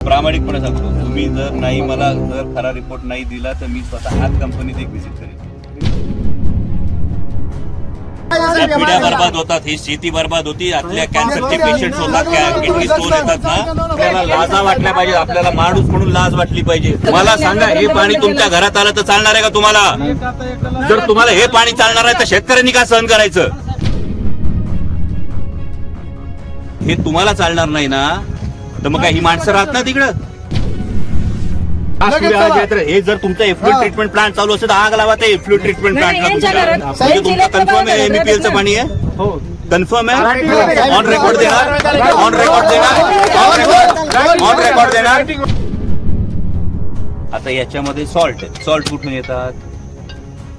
प्रामाणिकपणे सांगतो तुम्ही जर नाही मला जर खरा रिपोर्ट नाही दिला तर मी स्वतः आज कंपनीत एक व्हिजिट करेन. पिढ्या बर्बाद होतात ही शेती बर्बाद होती आतल्या कॅन्सरचे पेशंट होतात किडनी स्टोन येतात ना आपल्याला लाजा वाटल्या पाहिजे आपल्याला माणूस म्हणून लाज वाटली पाहिजे. मला सांगा हे पाणी तुमच्या घरात आलं तर चालणार आहे का तुम्हाला? जर तुम्हाला हे पाणी चालणार आहे तर शेतकऱ्यांनी का सहन करायचं? हे तुम्हाला चालणार नाही ना. तर मग काय ही माणसं राहत ना तिकडं. हे जर तुमचं एफ्लुएंट ट्रीटमेंट प्लांट चालू असेल तर आग लावा ते एफ्लुएंट ट्रीटमेंट नाही, यांच्या घरात- प्लांट म्हणजे तुमचं कन्फर्म आहे एमपीएलचं पाणी आहे? कन्फर्म आहे? ऑन रेकॉर्ड देणार? ऑन रेकॉर्ड देणार? ऑन रेकॉर्ड ऑन रेकॉर्ड देणार? आता याच्यामध्ये सॉल्ट आहे. सॉल्ट कुठून येतात?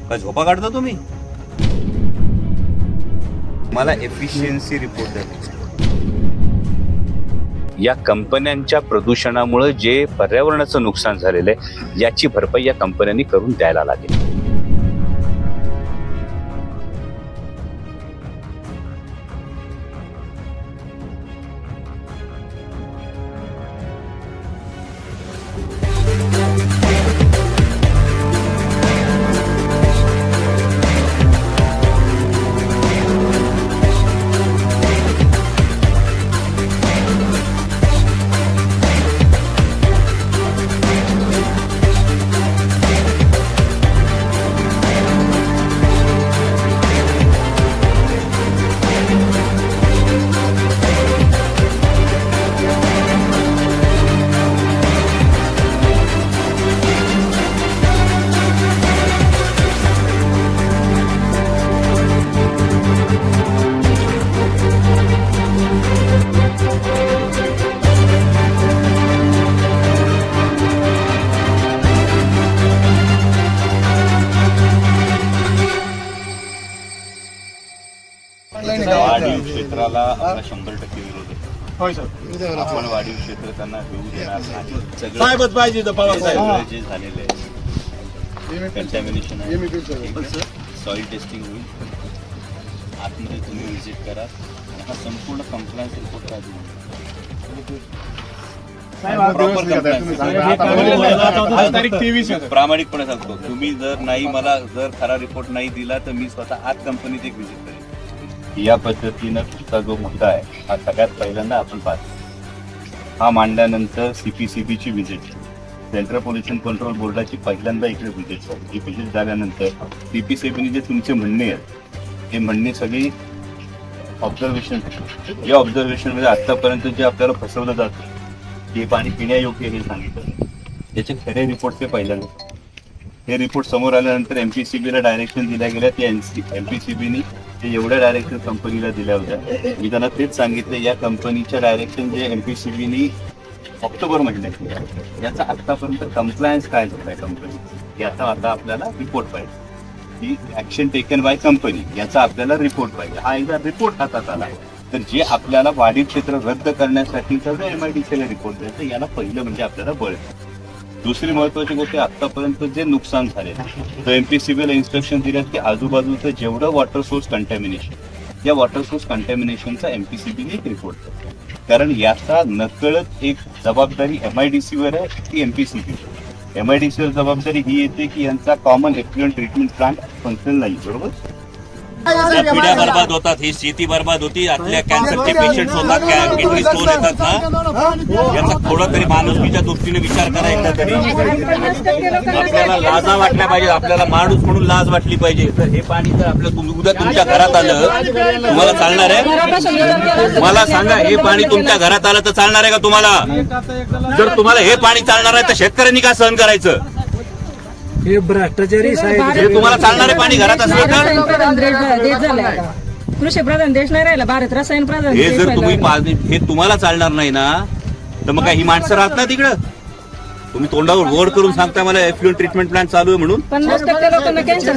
का झोपा काढता तुम्ही? मला एफिशियन्सी रिपोर्ट द्या. या कंपन्यांच्या प्रदूषणामुळे जे पर्यावरणाचं नुकसान झालेलं आहे याची भरपाई या कंपन्यांनी करून द्यायला लागेल. होय सर. आपण वाढीव क्षेत्र त्यांना घेऊ देणार नाही. सगळं साहेबच पाहिजे इथं पवार साहेब सगळं जे झालेलं आहे. कंटॅमिनेशन आहे. सॉइल टेस्टिंग होईल. आतमध्ये तुम्ही व्हिजिट करा. हा संपूर्ण कंप्लायन्स रिपोर्ट तारीख तेवीस आहे. प्रामाणिकपणे सांगतो. तुम्ही जर नाही मला जर खरा रिपोर्ट नाही दिला तर मी स्वतः आज कंपनीत एक व्हिजिट करेन. या पद्धतीनं तुमचा जो मुद्दा आहे हा सगळ्यात पहिल्यांदा आपण पाहतो. हा मांडल्यानंतर सीपीसीबी ची व्हिजिट सेंट्रल पोल्युशन कंट्रोल बोर्डाची पहिल्यांदा इकडे व्हिजिट झाली. ही व्हिजिट झाल्यानंतर सीपीसीबीने जे तुमचे म्हणणे आहेत हे म्हणणे सगळी ऑब्झर्वेशन या ऑब्झर्वेशनमध्ये जे आपल्याला फसवलं जातं ते पाणी पिण्यायोग्य हे सांगितलं. त्याचे खरे रिपोर्ट ते पहिल्यांदा. हे रिपोर्ट समोर आल्यानंतर एमपीसीबीला डायरेक्शन दिल्या गेल्या त्या एमपीसीबीनी ते एवढ्या डायरेक्शन कंपनीला दिल्या होत्या. मी त्यांना तेच सांगितलं या कंपनीच्या डायरेक्शन जे एम बी सी बीनी ऑक्टोबर महिन्यात याचा आतापर्यंत कम्प्लायन्स काय झालाय कंपनी याचा आता आपल्याला रिपोर्ट पाहिजे. ही ऍक्शन टेकन बाय कंपनी याचा आपल्याला रिपोर्ट पाहिजे. हा एकदा रिपोर्ट हातात आला तर जे आपल्याला वाढीव क्षेत्र रद्द करण्यासाठीचा जो एमआयडीसीला रिपोर्ट द्यायचा याला पहिलं म्हणजे आपल्याला बळ दुसरी महत्वाची गोष्ट आतापर्यंत जे नुकसान झाले तर एमपीसीबीला इन्स्ट्रक्शन दिल्यात की आजूबाजूचं जेवढं वॉटर सोर्स कंटॅमिनेशन या वॉटर सोर्स कंटॅमिनेशनचा एमपीसीबीने एक रिपोर्ट करतो कारण याचा नकळत एक जबाबदारी एमआयडीसी वर आहे ती एमपीसीबी डी सीवर जबाबदारी ही येते की यांचा common effluent treatment plant function नाही बरोबर? पिढ्या बर्बाद होतात ही शेती बर्बाद होती आतल्या कॅन्सरचे पेशंट होतात किडनी स्टोन येतात ना? याचा थोडा तरी माणुसकीच्या दृष्टीने विचार करायचा तरी. आपल्याला लाजा वाटल्या पाहिजे आपल्याला माणूस म्हणून लाज वाटली पाहिजे. तर हे पाणी जर आपल्या उद्या तुमच्या घरात आलं. तुम्हाला चालणार आहे? मला सांगा हे पाणी तुमच्या घरात आलं तर चालणार आहे का तुम्हाला? जर तुम्हाला हे पाणी चालणार आहे तर शेतकऱ्यांनी का सहन करायचं? हे भ्रष्टाचारी साहेब हे तुम्हाला चालणारे पाणी घरात असलं तर रसायन प्रधान देश देश झालाय आता. कृषी प्रधान देश नाही राहिला भारत रसायन प्रधान हे देश जर तुम्ही व्हायला लागला. पा- हे तुम्हाला चालणार नाही ना तर मग काय ही माणसं राहत ना तिकडं तुम्ही तोंडावर गोड करून सांगता मला एफ्लुएंट ट्रीटमेंट प्लांट चालू आहे म्हणून. पन्नास टक्के लोकांना कॅन्सर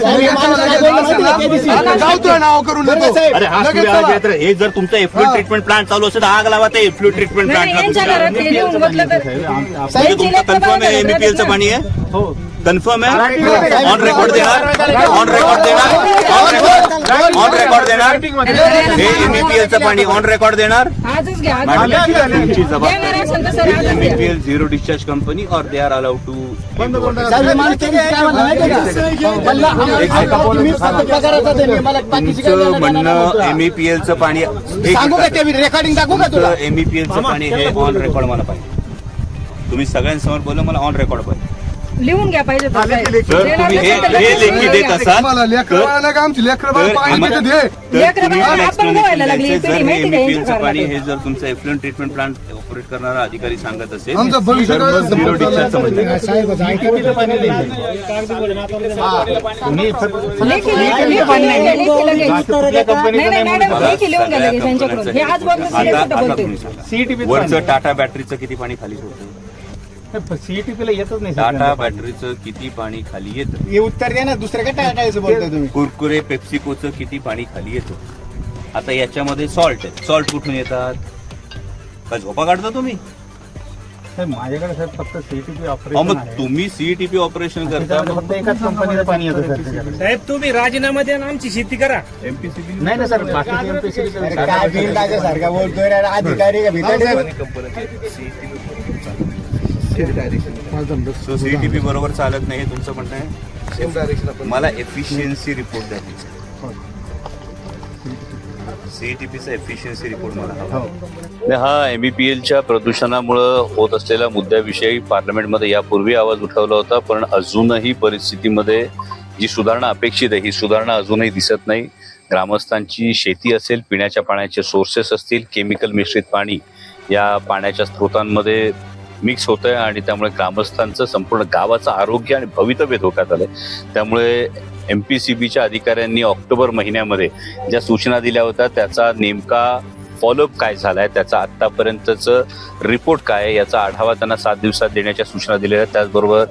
गावतोय नाव करून देतो. अरे हा लगेच सूर्य चला. आहे तर हे जर तुमचं एफ्लुएंट ट्रीटमेंट प्लांट चालू असेल तर आग लावा ते एफ्लुएंट ट्रीटमेंट यांच्या घरात हे लिहून म्हटलं तर म्हणजे तुमचं कन्फर्म आहे एमपीएलचं पाणी आहे. कन्फर्म आहे ऑन रेकॉर्ड देणार ऑन रेकॉर्ड देणार ऑन रेकॉर्ड ऑन रेकॉर्ड देणार हे एमईपीएल चं पाणी ऑन रेकॉर्ड देणार. तुमची जबाबदारी एमईपीएल झिरो डिस्चार्ज कंपनी और दे आर अलाउड टू तुमचं म्हणणं एमईपीएल चं पाणी सांगू का ते रेकॉर्डिंग दाखवू का तुला? एमईपीएल चं पाणी हे ऑन रेकॉर्ड मला पाहिजे. तुम्ही सगळ्यांसमोर बोललं मला ऑन रेकॉर्ड पाहिजे. लिहून घ्या पाहिजे तर साहेब. जर देणार तुम्ही हे नसेल तर हे लगेच लेखी लिहून देत घ्या. असाल मला लेकरं बाळाला का आमची लेकरं बाळ तर पाणी आम्हा- पिते दे तर लेकरं तुम्ही बाळं मला आपण explanation गोवायला लागली. द्यायचं, पिढी जर माहिती का एमईपीएल चं यांच्या पाणी घराला? हे जर तुमचं एफ्लुएंट ट्रीटमेंट प्लांट ऑपरेट करणारा अधिकारी सांगत असेल आमचं भविष्य तर मग समजलं लेखी लेखी लगेच. नाही नाही मॅडम मला लेखी लिहून घ्या सगळ्या लगेच त्यांच्याकडून हे आज बघ कंपन्यांचं- आता- आता बोलते तुम्ही सांगा. वरचं टाटा बॅटरीचं किती पाणी खाली सोडतं सीईटीपीला येतच नाही टाटा बॅटरीचं किती पाणी खाली येतं? हे उत्तर द्या ना दुसऱ्या काय टाकायचं बोलताय तुम्ही? कुरकुरे पेप्सिकोचं किती पाणी खाली येतं? आता याच्यामध्ये सॉल्ट आहे. सॉल्ट कुठून येतात? का झोपा काढता तुम्ही? माझ्याकडे साहेब फक्त सीईटीपी अहो, ऑपरेशन मग आहे. तुम्ही सीईटीपी ऑपरेशन करता त्याच्यामध्ये फक्त एकाच कंपनीचं पाणी येतं सर त्याच्याकडे. साहेब तुम्ही राजीनामा द्या आणि आमची शेती करा. एमपीसीबी नाही ना सर काय बिल? सारखा बोलतोय रे, अधिकारी का भिकारी सो सीईटीपी बरोबर चालत नाही हे तुमचं म्हणणं आहे? मला एफिशियन्सी रिपोर्ट द्या सीईटीपीचा एफिशियन्सी रिपोर्ट मला हवा. हा. एम पी एलच्या प्रदूषणामुळं होत असलेल्या मुद्द्याविषयी पार्लमेंटमध्ये यापूर्वी आवाज उठवला होता पण अजूनही परिस्थितीमध्ये जी सुधारणा अपेक्षित आहे ही सुधारणा अजूनही दिसत नाही. ग्रामस्थांची शेती असेल पिण्याच्या पाण्याचे सोर्सेस असतील केमिकल मिश्रित पाणी या पाण्याच्या स्रोतांमध्ये मिक्स होत आहे आणि त्यामुळे ग्रामस्थांचं संपूर्ण गावाचं आरोग्य आणि भवितव्य धोक्यात आलंय. त्यामुळे एम पी सी बीच्या अधिकाऱ्यांनी ऑक्टोबर महिन्यामध्ये ज्या सूचना दिल्या होत्या त्याचा नेमका फॉलोअप काय झालाय त्याचा आत्तापर्यंतचं रिपोर्ट काय आहे याचा आढावा त्यांना सात दिवसात देण्याच्या सूचना दिलेल्या आहेत. त्याचबरोबर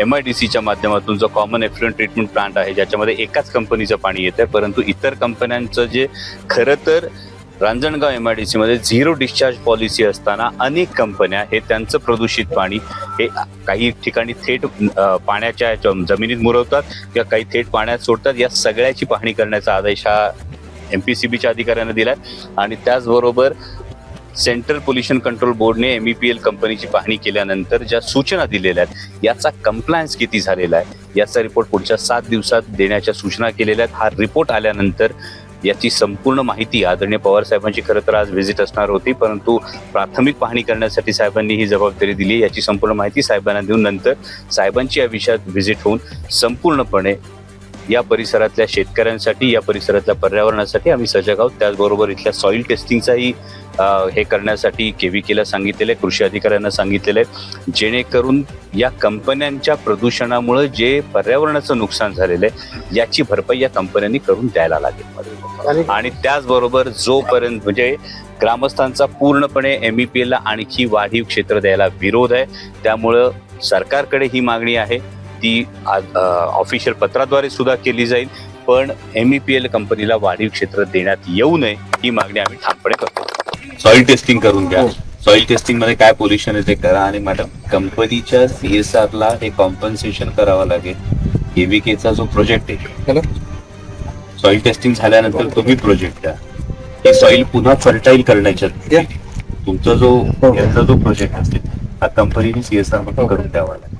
एम आय डी सीच्या माध्यमातून जो कॉमन एफ्लुएंट ट्रीटमेंट प्लांट आहे ज्याच्यामध्ये एकाच कंपनीचं पाणी येतं परंतु इतर कंपन्यांचं जे खरं तर रांजणगाव एम आय डी सीमध्ये झिरो डिस्चार्ज पॉलिसी असताना अनेक कंपन्या हे त्यांचं प्रदूषित पाणी हे काही ठिकाणी थेट पाण्याच्या जमिनीत मुरवतात किंवा काही थेट पाण्यात सोडतात. या सगळ्याची पाहणी करण्याचा आदेश हा एम पी सी बीच्या अधिकाऱ्यांना दिला आणि त्याचबरोबर सेंट्रल पोल्युशन कंट्रोल बोर्डने एम पी एल कंपनीची पाहणी केल्यानंतर ज्या सूचना दिलेल्या आहेत याचा कम्प्लायन्स किती झालेला आहे याचा रिपोर्ट पुढच्या सात दिवसात देण्याच्या सूचना केलेल्या आहेत. हा रिपोर्ट आल्यानंतर याची संपूर्ण माहिती आदरणीय पवार साहेबांची. खरं तर आज व्हिजिट असणार होती परंतु प्राथमिक पाहणी करण्यासाठी साहेबांनी ही जबाबदारी दिली. याची संपूर्ण माहिती साहेबांना देऊन नंतर साहेबांची या विषयात व्हिजिट होऊन संपूर्णपणे या परिसरातल्या शेतकऱ्यांसाठी या परिसरातल्या पर्यावरणासाठी आम्ही सजग आहोत. त्याचबरोबर इथल्या सॉईल टेस्टिंगचाही हे करण्यासाठी केविकेला सांगितलेलं आहे कृषी अधिकाऱ्यांना सांगितलेलं आहे. जेणेकरून या कंपन्यांच्या प्रदूषणामुळे जे पर्यावरणाचं नुकसान झालेलं आहे याची भरपाई या कंपन्यांनी करून द्यायला लागेल. आणि त्याचबरोबर जोपर्यंत म्हणजे ग्रामस्थांचा पूर्णपणे एम ई पी एलला आणखी वाढीव क्षेत्र द्यायला विरोध आहे त्यामुळं सरकारकडे ही मागणी आहे. ती ऑफिशियल पत्राद्वारे सुद्धा केली जाईल. पण एम ई पी एल कंपनीला वाढीव क्षेत्र देण्यात येऊ नये ही मागणी आम्ही ठामपणे करतो. सॉइल टेस्टिंग करून घ्या. सॉइल टेस्टिंगमध्ये काय पोल्युशन आहे ते करा आणि मॅडम कंपनीच्या सीएसआर ला हे कॉम्पन्सेशन करावं लागेल. केव्हीकेचा जो प्रोजेक्ट आहे. सॉइल टेस्टिंग झाल्यानंतर तुम्ही प्रोजेक्ट द्या हे सॉइल पुन्हा फर्टाईल करण्याच्या तुमचा जो याचा जो प्रोजेक्ट असेल हा कंपनीने सीएसआर म्हणून करून द्यावा लागेल.